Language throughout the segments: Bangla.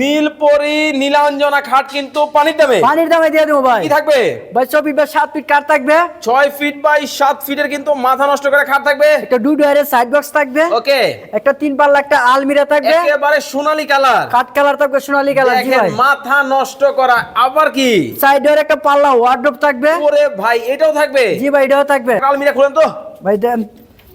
নীলপরি নীলাঞ্জনা খাট কিন্তু পানির দামে। পানির দামে দিয়ে দেবো ভাই। কি থাকবে? ভাই ছ ফিট বা সাত ফিট কার থাকবে। ছয় ফিট বাই সাত ফিটের কিন্তু মাথা নষ্ট করে খাট থাকবে। একটা ডু ডয়ারের সাইড বক্স থাকবে। ওকে। একটা তিন পাল্লা একটা আলমিরা থাকবে। একেবারে সোনালী কালার। কাঠ কালার থাকবে সোনালী কালার জি ভাই। মাথা নষ্ট করা আবার কি? সাইড ডোর একটা পাল্লা ওয়ার্ডরোব থাকবে। ওরে ভাই এটাও থাকবে? জি ভাই এটাও থাকবে। আলমিরা খুলেন তো। ভাই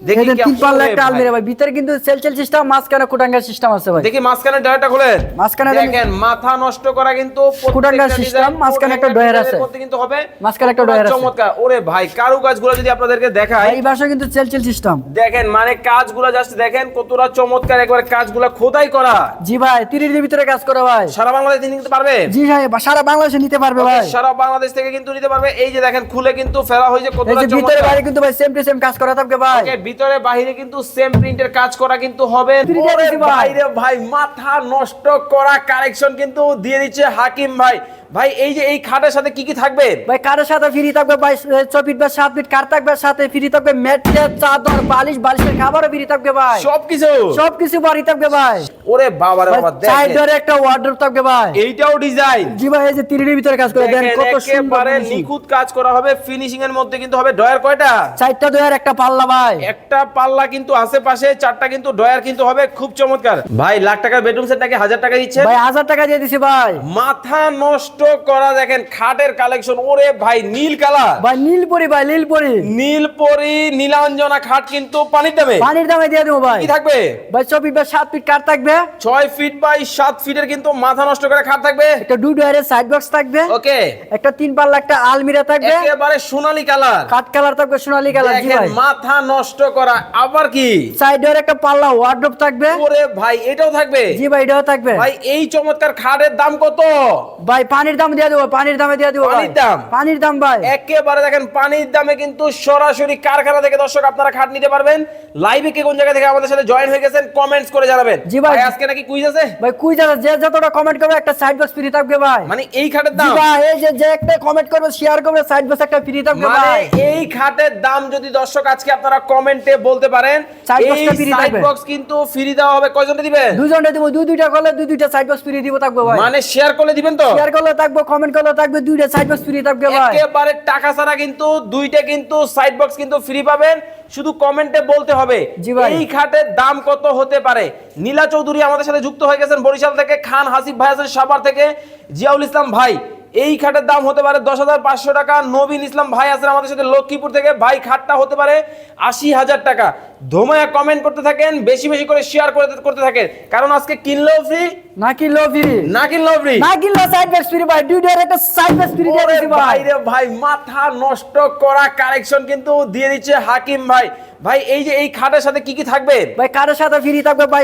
দেন দেখি এই দেন কেমন তিন পাল্লা একটা আলমিরা ভাই। ভিতরে কিন্তু সেলসেল সিস্টেম মাঝখানে কুটাঙ্গার সিস্টেম আছে ভাই। দেখি মাঝখানে ডয়ারটা খুলেন। মাঝখানে দেখেন- দেখেন মাথা নষ্ট করা কিন্তু কুটাঙ্গার system, মাঝখানে একটা ডয়ার আছে। করতে কিন্তু হবে। মাঝখানে একটা ডয়ার আছে। চমৎকার। ওরে ভাই কারু কাজগুলো যদি আপনাদেরকে দেখাই। এই ভাষা কিন্তু সেলসেল সিস্টেম। দেখেন মানে কাজগুলো জাস্ট দেখেন কতটা চমৎকার একবার কাজগুলো খোদাই করা। জি ভাই তিরির ভিতরে কাজ করে ভাই। সারা বাংলাদেশ নিতে পারবে? জি ভাই সারা বাংলাদেশে নিতে পারবে ভাই। সারা বাংলাদেশ থেকে কিন্তু নিতে পারবে। এই যে দেখেন খুলে কিন্তু ফেলা হয়েছে কতটা ভিতরে বাইরে কিন্তু ভাই সেম টু সেম কাজ করা থাকবে ভাই। ভিতরে বাহিরে কিন্তু সেম প্রিন্টের কাজ করা কিন্তু হবে। বাইরে ভাই মাথা নষ্ট করা কালেকশন কিন্তু দিয়ে দিচ্ছে হাকিম ভাই। ভাই এই যে এই খাটের সাথে কি কি থাকবে? ভাই কারের সাথে ফ্রি থাকবে ভাই ফিট বা সাত ফিট কার থাকবে সাথে? ফ্রি থাকবে ম্যাট্রেস চাদর বালিশ বালিশের খাবারও ফ্রি থাকবে ভাই। সবকিছু? সবকিছু বাড়ি থাকবে ভাই। ওরে বাবা রে বাবা সাইড দেখেন। ডোরে একটা ওয়ার্ডরোব থাকবে ভাই। এইটাও ডিজাইন জি ভাই এই যে তিরির ভিতরে কাজ করে দেন দেখেন কত সুন্দর নিখুঁত কাজ করা হবে ফিনিশিং এর মধ্যে কিন্তু হবে ডয়ার কয়টা? চারটা দোয়ার একটা পাল্লা ভাই। একটা পাল্লা কিন্তু আশেপাশে চারটা কিন্তু ডয়ার কিন্তু হবে খুব চমৎকার। ভাই লাখ টাকার বেডরুম সেটটাকে হাজার টাকা দিচ্ছে ভাই হাজার টাকা দিয়ে দিছি ভাই। মাথা নষ্ট করা দেখেন খাটের কালেকশন ওরে ভাই নীল কালার ভাই নীলপরি ভাই নীলপরি। নীলপরি নীলাঞ্জনা খাট কিন্তু পানির দামে। পানির দামে দিয়ে দেবো ভাই। কি থাকবে? ভাই ছ ফিট বা সাত ফিট কার থাকবে। ছয় ফিট বাই সাত ফিটের কিন্তু মাথা নষ্ট করে খাট থাকবে। একটা ডু ডয়ারের সাইড বক্স থাকবে। ওকে। একটা তিন পাল্লা একটা আলমিরা থাকবে। একেবারে সোনালী কালার কাঠ কালার থাকবে সোনালী কালার জি ভাই। মাথা নষ্ট করা আবার কি? সাইড একটা পাল্লা ওয়ার্ডরোব থাকবে। ওরে ভাই এটাও থাকবে? জি ভাই এটাও থাকবে। ভাই এই চমৎকার খাটের দাম কত? ভাই পানির দাম দিয়ে দেবো পানির দামে দিয়ে দেবো পানির দাম? পানির দাম ভাই। একেবারে দেখেন পানির দামে কিন্তু সরাসরি কারখানা থেকে দর্শক আপনারা খাট নিতে পারবেন। লাইভে কে কোন জায়গা থেকে আমাদের সাথে জয়েন হয়ে গেছেন কমেন্টস করে জানাবেন। জি ভাই। আজকে নাকি কুইজ আছে? ভাই কুই যাবে যে যতটা কমেন্ট করবে একটা সাইড বক্স ফ্রি থাকবে ভাই। মানে এই খাটের দাম? ভাই এই যে যে একটা কমেন্ট করবে শেয়ার করবে সাইড বক্স একটা ফ্রি থাকবে মানে ভাই। এই খাটের দাম যদি দর্শক আজকে আপনারা কমেন্টে বলতে পারেন এই সাইড বক্স কিন্তু ফ্রি দেওয়া হবে। কয়জনে দিবেন দুজনে দিব দুই দুইটা করলে দুই দুইটা সাইড বক্স ফ্রি দিব থাকবে ভাই। মানে শেয়ার করলে দিবেন তো? শেয়ার করলে থাকবে কমেন্ট করলে থাকবে দুইটা সাইড বক্স ফ্রি থাকবে ভাই। একেবারে টাকা ছাড়া কিন্তু দুইটা কিন্তু সাইড বক্স কিন্তু ফ্রি পাবেন। শুধু কমেন্টে বলতে হবে এই খাটের দাম কত হতে পারে? নীলা চৌধুরী আমাদের সাথে যুক্ত হয়ে গেছেন বরিশাল থেকে খান হাসিফ ভাই আছেন সাভার থেকে। জিয়াউল ইসলাম ভাই এই খাটের দাম হতে পারে দশ হাজার পাঁচশো টাকা। নবীন ইসলাম ভাই আছেন আমাদের সাথে লক্ষ্মীপুর থেকে। ভাই, খাটটা হতে পারে আশি হাজার টাকা। ধোমায়া কমেন্ট করতে থাকেন, বেশি বেশি করে শেয়ার করে করতে থাকেন। কারণ আজকে কিনলেও ফ্রি নাকি নাকি লো সাইড ফ্রি ভাই? একটা সাইড দিয়ে দিছি ভাই। রে ভাই মাথা নষ্ট করা কালেকশন কিন্তু দিয়ে দিচ্ছে হাকিম ভাই। ভাই এই যে এই খাটের সাথে কি কি থাকবে? ভাই কারের সাথে ফ্রি থাকবে ভাই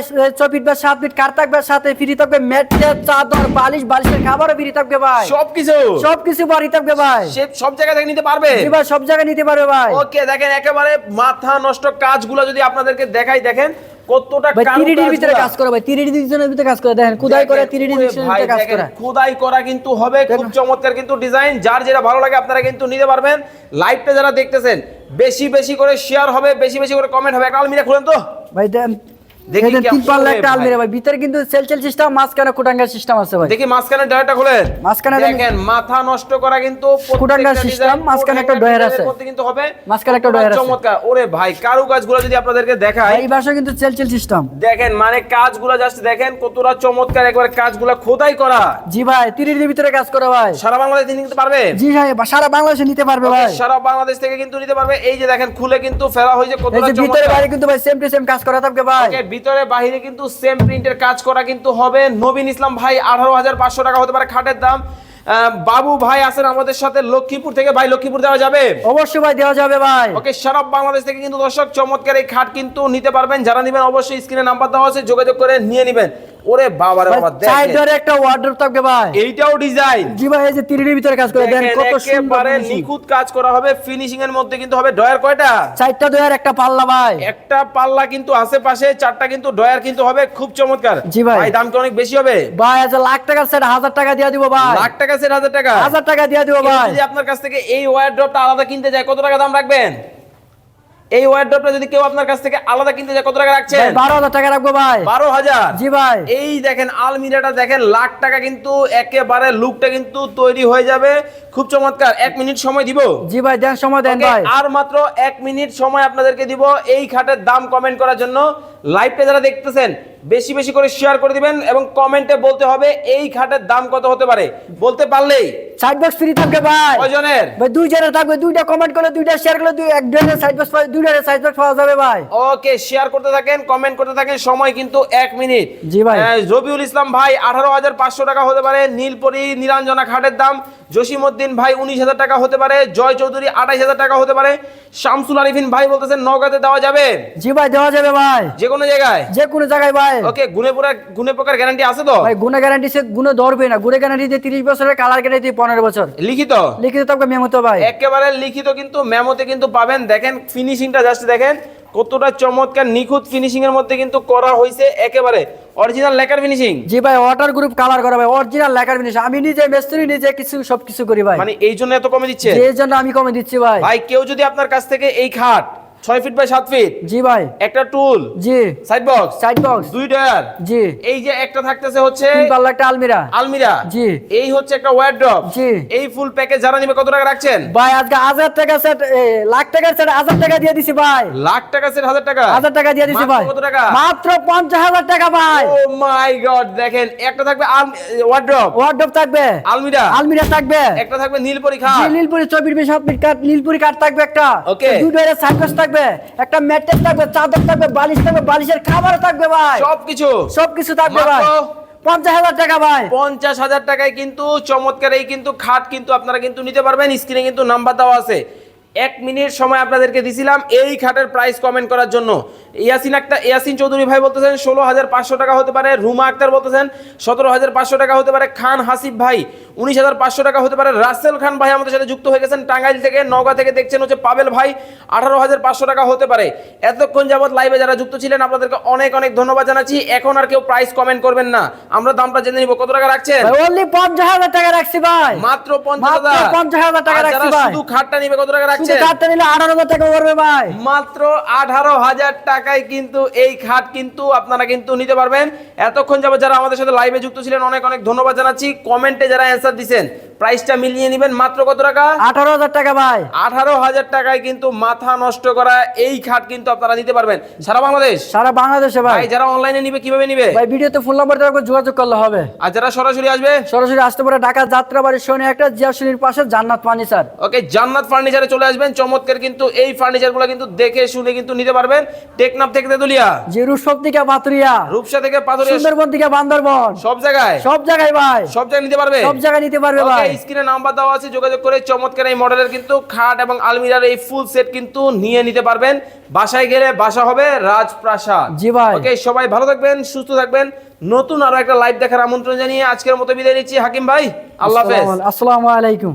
ফিট বা সাত ফিট কার থাকবে সাথে? ফ্রি থাকবে ম্যাট্রেস চাদর বালিশ বালিশের খাবারও ফ্রি থাকবে ভাই। সবকিছু? সবকিছু বাড়ি থাকবে ভাই। সে সব জায়গা থেকে নিতে পারবে? জি ভাই সব জায়গায় নিতে পারবে ভাই। ওকে দেখেন একেবারে মাথা নষ্ট কাজগুলো যদি আপনাদেরকে দেখাই দেখেন। কতটা ভিতরে কাজ করা ভাই ভিতরে কাজ করা দেখেন খোদাই করা ভিতরে কাজ করা। খোদাই করা কিন্তু হবে খুব চমৎকার কিন্তু ডিজাইন যার যেটা ভালো লাগে আপনারা কিন্তু নিতে পারবেন। লাইভটা যারা দেখতেছেন বেশি বেশি করে শেয়ার হবে বেশি বেশি করে কমেন্ট হবে। একটা আলমিরা খুলেন তো। ভাই দেখি এই দেন কেমন তিন পাল্লা একটা আলমিরা ভাই। ভিতরে কিন্তু সেলসেল সিস্টেম মাঝখানে কুটাঙ্গার সিস্টেম আছে ভাই। দেখি মাঝখানে ডয়ারটা খুলেন। মাঝখানে দেখেন- দেখেন মাথা নষ্ট করা কিন্তু কুটাঙ্গার system, মাঝখানে একটা ডয়ার আছে। করতে কিন্তু হবে। মাঝখানে একটা ডয়ার আছে। চমৎকার। ওরে ভাই কারু কাজগুলো যদি আপনাদেরকে দেখাই। এই ভাষা কিন্তু সেলসেল সিস্টেম দেখেন মানে কাজগুলো জাস্ট দেখেন কতটা চমৎকার একবার কাজগুলো খোদাই করা। জি ভাই তিরিডির ভিতরে কাজ করে ভাই। সারা বাংলাদেশ নিতে পারবে? জি ভাই সারা বাংলাদেশে নিতে পারবে ভাই। সারা বাংলাদেশ থেকে কিন্তু নিতে পারবে। এই যে দেখেন খুলে কিন্তু ফেলা হয়েছে কতটা ভিতরে চমৎকার। বাইরে কিন্তু ভাই সেম টু সেম কাজ করা থাকবে ভাই। ভিতরে বাহিরে কিন্তু সেম প্রিন্টের কাজ করা কিন্তু হবে। নবীন ইসলাম ভাই আঠারো হাজার পাঁচশো টাকা হতে পারে খাটের দাম। বাবু ভাই আছেন আমাদের সাথে লক্ষ্মীপুর থেকে। ভাই লক্ষ্মীপুর দেওয়া যাবে? অবশ্যই ভাই দেওয়া যাবে ভাই। ওকে সারা বাংলাদেশ থেকে কিন্তু দর্শক চমৎকার এই খাট কিন্তু নিতে পারবেন। যারা নেবেন অবশ্যই স্ক্রিনে নাম্বার দেওয়া আছে যোগাযোগ করে নিয়ে নেবেন। ওরে বাবা রে বাবা ডোরে একটা ওয়ার্ডরোব থাকবে ভাই। এইটাও ডিজাইন জি ভাই এই যে ভিতরে কাজ করে দেন কত সুন্দর। নিখুঁত কাজ করা হবে ফিনিশিং এর মধ্যে কিন্তু হবে ডয়ার কয়টা? চারটা দোয়ার একটা পাল্লা ভাই। একটা পাল্লা কিন্তু আশেপাশে চারটা কিন্তু ডয়ার কিন্তু হবে খুব চমৎকার। জি ভাই। দাম কি অনেক বেশি হবে। ভাই আচ্ছা লাখ টাকার সেট হাজার টাকা দিয়ে দিব ভাই। লাখ টাকা সেট হাজার টাকা? হাজার টাকা দিয়ে দিব ভাই। যদি আপনার কাছ থেকে এই ওয়্যার ড্রপটা আলাদা কিনতে যায় কত টাকা দাম রাখবেন? এই ওয়ার্ড্রপটা যদি কেউ আপনার কাছ থেকে আলাদা কিনতে যায় কত টাকা রাখছেন? বারো হাজার টাকা রাখব ভাই। বারো হাজার? জি ভাই। এই দেখেন আলমিরাটা দেখেন লাখ টাকা কিন্তু একেবারে লুকটা কিন্তু তৈরি হয়ে যাবে। খুব চমৎকার। এক মিনিট সময় দিব? জি ভাই দেন সময় দেন ভাই। আর মাত্র এক মিনিট সময় আপনাদেরকে দিব। এই খাটের দাম কমেন্ট করার জন্য। লাইভটা যারা দেখতেছেন বেশি বেশি করে শেয়ার করে দিবেন এবং কমেন্টে বলতে হবে এই খাটের দাম কত হতে পারে। বলতে পারলেই। সাইড বক্স ফ্রি থাকবে ভাই। কয়জনের? ভাই দুই জনের থাকবে দুইটা কমেন্ট করলে দুইটা শেয়ার করলে দুই এক জনের সাইড বক্স দুই জনের সাইড বক্স পাওয়া যাবে ভাই। ওকে শেয়ার করতে থাকেন কমেন্ট করতে থাকেন সময় কিন্তু এক মিনিট। জি ভাই। রবিউল ইসলাম ভাই আঠারো হাজার পাঁচশো টাকা হতে পারে নীলপরি নিরঞ্জনা খাটের দাম। জসিমউদ্দিন ভাই উনিশ হাজার টাকা হতে পারে জয় চৌধুরী আঠাইশ হাজার টাকা হতে পারে। শামসুল আরিফিন ভাই বলতেছেন নৌকাতে দেওয়া যাবে। জি ভাই দেওয়া যাবে ভাই। যে কোনো জায়গায়? যে কোনো জায়গায় ভাই। ওকে গুনে পোকা গুনে পোকার গ্যারান্টি আছে তো? ভাই গুণে গ্যারান্টি সে গুণে ধরবে না। গুণে গ্যারান্টি দিয়ে তিরিশ বছরের কালার গ্যারান্টি পনেরো বছর। লিখিত? লিখিত থাকবে মেমতো ভাই। একেবারে লিখিত কিন্তু মেমোতে কিন্তু পাবেন। দেখেন ফিনিশিংটা জাস্ট দেখেন কতটা চমৎকার নিখুঁত ফিনিশিং এর মধ্যে কিন্তু করা হয়েছে একেবারে। অরিজিনাল লেকার ফিনিশিং জি ভাই ওয়াটার গ্রুপ কালার করা ভাই। অরিজিনাল লেখার জিনিস আমি নিজে মিস্ত্রি নিজে কিছু সব কিছু করি ভাই। মানে এই জন্য এত কমে দিচ্ছে? যে জন্য আমি কমে দিচ্ছি ভাই। ভাই কেউ যদি আপনার কাছ থেকে এই খাট ছয় ফিট বাই সাত ফিট জি ভাই। একটা টুল জি। সাইড বক্স সাইড বক্স দুই ডয়ার জি। এই যে একটা থাকতেছে হচ্ছে তিন পাল্লা একটা আলমিরা। আলমিরা। জি। এই হচ্ছে একটা ওয়ারড্রপ জি। এই ফুল প্যাকেজ যারা নিবে কত টাকা রাখছেন? ভাই আজকে হাজার টাকা সেট লাখ টাকার সেট হাজার টাকা দিয়ে দিছি ভাই। লাখ টাকা সেট হাজার টাকা? হাজার টাকা দিয়ে দিছি ভাই। কত টাকা? মাত্র পঞ্চাশ হাজার টাকা ভাই। ও মাই গড দেখেন একটা থাকবে ওয়ারড্রপ ওয়ার্ডরোব থাকবে। আলমিরা। আলমিরা থাকবে। একটা থাকবে নীলপরি খাট। নীলপুরি বিশ সাত মিনিট কাঠ নীলপুরি কাঠ থাকবে একটা। ওকে দুই ডয়ের সাইকেল থাকবে। একটা ম্যাট্রেস থাকবে চাদর থাকবে বালিশ থাকবে বালিশের খাবার থাকবে ভাই। সবকিছু? সবকিছু থাকবে ভাই। পঞ্চাশ হাজার টাকা ভাই। পঞ্চাশ হাজার টাকায় কিন্তু চমৎকার এই কিন্তু খাট কিন্তু আপনারা কিন্তু নিতে পারবেন। স্ক্রিনে কিন্তু নাম্বার দেওয়া আছে। এক মিনিট সময় আপনাদেরকে দিছিলাম এই খাটের প্রাইস কমেন্ট করার জন্য। ইয়াসিন একটা ইয়াসিন চৌধুরী ভাই বলতেছেন ষোলো হাজার পাঁচশো টাকা হতে পারে। রুমা আক্তার বলতেছেন সতেরো হাজার পাঁচশো টাকা হতে পারে। খান হাসিফ ভাই উনিশ হাজার পাঁচশো টাকা হতে পারে। রাসেল খান ভাই আমাদের সাথে যুক্ত হয়ে গেছেন টাঙ্গাইল থেকে নওগাঁ থেকে দেখছেন হচ্ছে পাবেল ভাই। আঠারো হাজার পাঁচশো টাকা হতে পারে। এতক্ষণ যাবত লাইভে যারা যুক্ত ছিলেন আপনাদেরকে অনেক অনেক ধন্যবাদ জানাচ্ছি। এখন আর কেউ প্রাইস কমেন্ট করবেন না। আমরা দামটা জেনে নিব। কত টাকা রাখছেন? অনলি পঞ্চাশ হাজার টাকা রাখছি ভাই। মাত্র পঞ্চাশ মাত্র হাজার টাকা রাখছি ভাই। শুধু খাটটা নিবে কত টাকা রাখছেন? কাঠটা নিলে আঠারো হাজার টাকা পড়বে ভাই। মাত্র আঠারো হাজার টাকায় কিন্তু এই খাট কিন্তু আপনারা কিন্তু নিতে পারবেন। এতক্ষণ যাবত যারা আমাদের সাথে লাইভে যুক্ত ছিলেন অনেক অনেক ধন্যবাদ জানাচ্ছি। কমেন্টে যারা অ্যান্সার দিছেন? প্রাইসটা মিলিয়ে নেবেন মাত্র কত টাকা? আঠারো হাজার টাকা ভাই। আঠারো হাজার টাকায় কিন্তু মাথা নষ্ট করা এই খাট কিন্তু আপনারা নিতে পারবেন। সারা বাংলাদেশ? সারা বাংলাদেশে ভাই। যারা অনলাইনে নিবে কীভাবে নিবে? ভাই ভিডিওতে ফোন নাম্বার দেওয়া যোগাযোগ করলে হবে। আর যারা সরাসরি আসবে? সরাসরি আসতে পারে ঢাকা যাত্রাবাড়ি শনি একটা জিয়াশনির পাশে জান্নাত ফার্নিচার ওকে জান্নাত ফার্নিচারে চলে আসবেন। চমৎকার কিন্তু এই ফার্নিচারগুলো কিন্তু দেখে শুনে কিন্তু নিতে পারবেন। টেকনাফ থেকে তেতুলিয়া। যে রূপসব থেকে পাতুরিয়া রূপসা থেকে পাথরিয়া। সুন্দরবন থেকে বান্দরবন। সব জায়গায়? সব জায়গায় ভাই। সব জায়গায় নিতে পারবে? সব জায়গায় নিতে পারবে ভাই। স্ক্রিনে নাম্বার দেওয়া আছে যোগাযোগ করে চমৎকার এই মডেলের কিন্তু খাট এবং আলমিরার এই ফুল সেট কিন্তু নিয়ে নিতে পারবেন। বাসায় গেলে বাসা হবে রাজপ্রাসাদ। জি ভাই। ওকে সবাই ভালো থাকবেন সুস্থ থাকবেন। নতুন আরও একটা লাইভ দেখার আমন্ত্রণ জানিয়ে আজকের মতো বিদায় নিচ্ছি। হাকিম ভাই আল্লাহ হাফেজ। আসসালামু আলাইকুম।